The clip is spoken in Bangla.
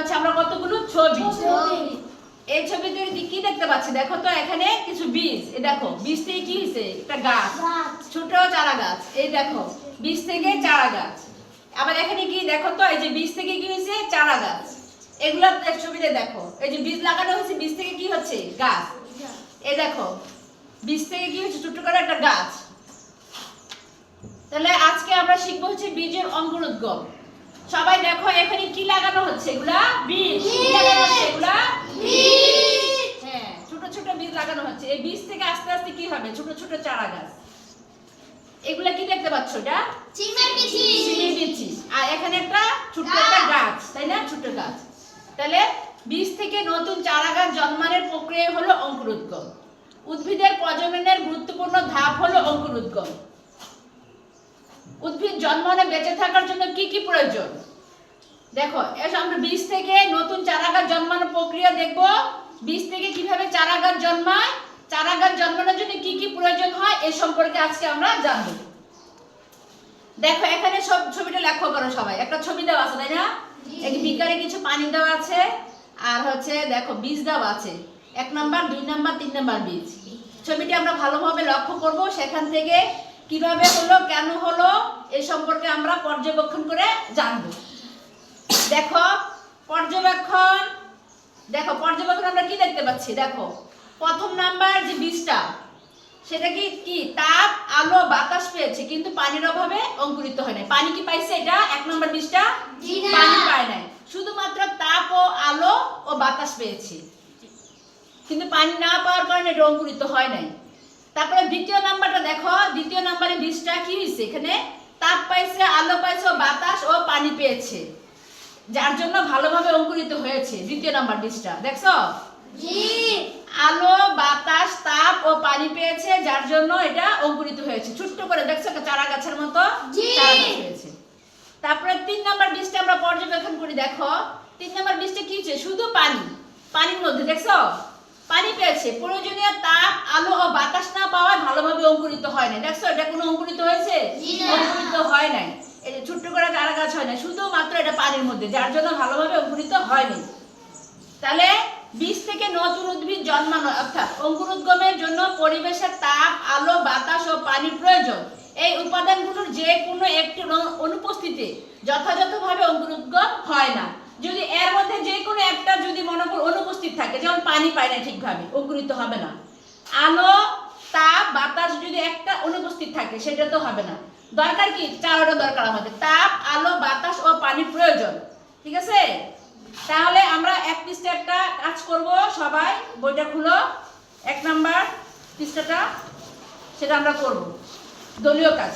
পাচ্ছি আমরা কতগুলো? ছবি। এই ছবি। ছবিতে কি দেখতে পাচ্ছি? দেখো তো এখানে কিছু বীজ। এই দেখো বীজ থেকে কি হয়েছে? একটা গাছ। ছোট চারা গাছ। এই দেখো বীজ থেকে চারা গাছ। আবার এখানে কি দেখো তো এই যে বীজ থেকে কি হয়েছে? চারা গাছ। এগুলো ছবিতে দেখো। এই যে বীজ লাগানো হয়েছে বীজ থেকে কি হচ্ছে? গাছ। এই দেখো বীজ থেকে কি হচ্ছে? ছোট্ট করে একটা গাছ। তাহলে আজকে আমরা শিখব হচ্ছে বীজের অঙ্কুরোদ্গম। সবাই দেখো এখানে কি লাগানো হচ্ছে? এগুলা? বীজ। কি লাগানো হচ্ছে এগুলা? হ্যাঁ ছোট ছোট বীজ লাগানো হচ্ছে। এই বীজ থেকে আস্তে আস্তে কি হবে? ছোট ছোট চারা গাছ। এগুলা কি দেখতে পাচ্ছ এটা? চিমের বিচি চিনি বিচি আর এখানে একটা ছোট্ট একটা গাছ তাই না? ছোট গাছ। তাহলে বীজ থেকে নতুন চারা গাছ জন্মানোর প্রক্রিয়া হলো অঙ্কুরোদ্গম। উদ্ভিদের প্রজননের গুরুত্বপূর্ণ ধাপ হলো অঙ্কুরোদ্গম। জন্মানো বেঁচে থাকার জন্য কি কি প্রয়োজন? দেখো এস আমরা বীজ থেকে নতুন চারা গাছ জন্মানোর প্রক্রিয়া দেখব। বীজ থেকে কীভাবে চারা গাছ জন্মায় চারা গাছ জন্মানোর জন্য কি কি প্রয়োজন হয় এ সম্পর্কে আজকে আমরা জানব। দেখো এখানে সব ছবিটা লক্ষ্য করো সবাই। একটা ছবি দেওয়া আছে তাই না? এক বিকারে কিছু পানি দেওয়া আছে আর হচ্ছে দেখো বীজ দেওয়া আছে। এক নাম্বার দুই নাম্বার তিন নাম্বার বীজ। ছবিটি আমরা ভালোভাবে লক্ষ্য করব সেখান থেকে কীভাবে হলো কেন হলো এই সম্পর্কে আমরা পর্যবেক্ষণ করে জানব। দেখো পর্যবেক্ষণ দেখো পর্যবেক্ষণ আমরা কি দেখতে পাচ্ছি? দেখো প্রথম নাম্বার যে বীজটা সেটা কি কি? তাপ আলো বাতাস পেয়েছে কিন্তু পানির অভাবে অঙ্কুরিত হয় নাই। পানি কি পাইছে এটা? এক নম্বর বীজটা? পানি পায় নাই। শুধুমাত্র তাপ ও আলো ও বাতাস পেয়েছে। কিন্তু পানি না পাওয়ার কারণে এটা অঙ্কুরিত হয় নাই। তারপরে দ্বিতীয় নাম্বারটা দেখো দ্বিতীয় নাম্বারে বীজটা কি হয়েছে এখানে? তাপ পাইছে আলো পাইছে ও বাতাস ও পানি পেয়েছে। যার জন্য ভালোভাবে অঙ্কুরিত হয়েছে দ্বিতীয় নাম্বার বীজটা দেখছ? জি। আলো বাতাস তাপ ও পানি পেয়েছে যার জন্য এটা অঙ্কুরিত হয়েছে। ছোট্ট করে দেখছ চারা গাছের মতো। হয়েছে। তারপরে তিন নাম্বার বীজটা আমরা পর্যবেক্ষণ করি দেখো। তিন নাম্বার বীজটা কি হচ্ছে শুধু পানি পানির মধ্যে দেখছ? পানি পেয়েছে। প্রয়োজনীয় তাপ আলো ও বাতাস না পাওয়ায় ভালোভাবে অঙ্কুরিত হয় না দেখছ এটা কোনো অঙ্কুরিত হয়েছে? অঙ্কুরিত হয় নাই। এই যে ছোট্ট করে চারা গাছ হয় না শুধুমাত্র এটা পানির মধ্যে যার জন্য ভালোভাবে অঙ্কুরিত হয়নি তাহলে বীজ থেকে নতুন উদ্ভিদ জন্মানো অর্থাৎ অঙ্কুরোদ্গমের জন্য পরিবেশের তাপ আলো বাতাস ও পানি প্রয়োজন। এই উপাদানগুলোর যে কোনো একটি অনু- অনুপস্থিতি যথাযথভাবে অঙ্কুরোদ্গম হয় না। যদি এর মধ্যে যে কোনো একটা যদি অনুপস্থিত থাকে, যেমন পানি পায় না ঠিকভাবে অঙ্কুরিত হবে না। আলো, তাপ, বাতাস যদি একটা অনুপস্থিত থাকে, সেটা তো হবে না। দরকার কি? চারটা দরকার আমাদের। তাপ, আলো, বাতাস ও পানি প্রয়োজন। ঠিক আছে? তাহলে আমরা এক পৃষ্ঠে একটা কাজ করব, সবাই। বইটা খুলো। এক নাম্বার পৃষ্ঠাটা, সেটা আমরা করব। দলীয় কাজ।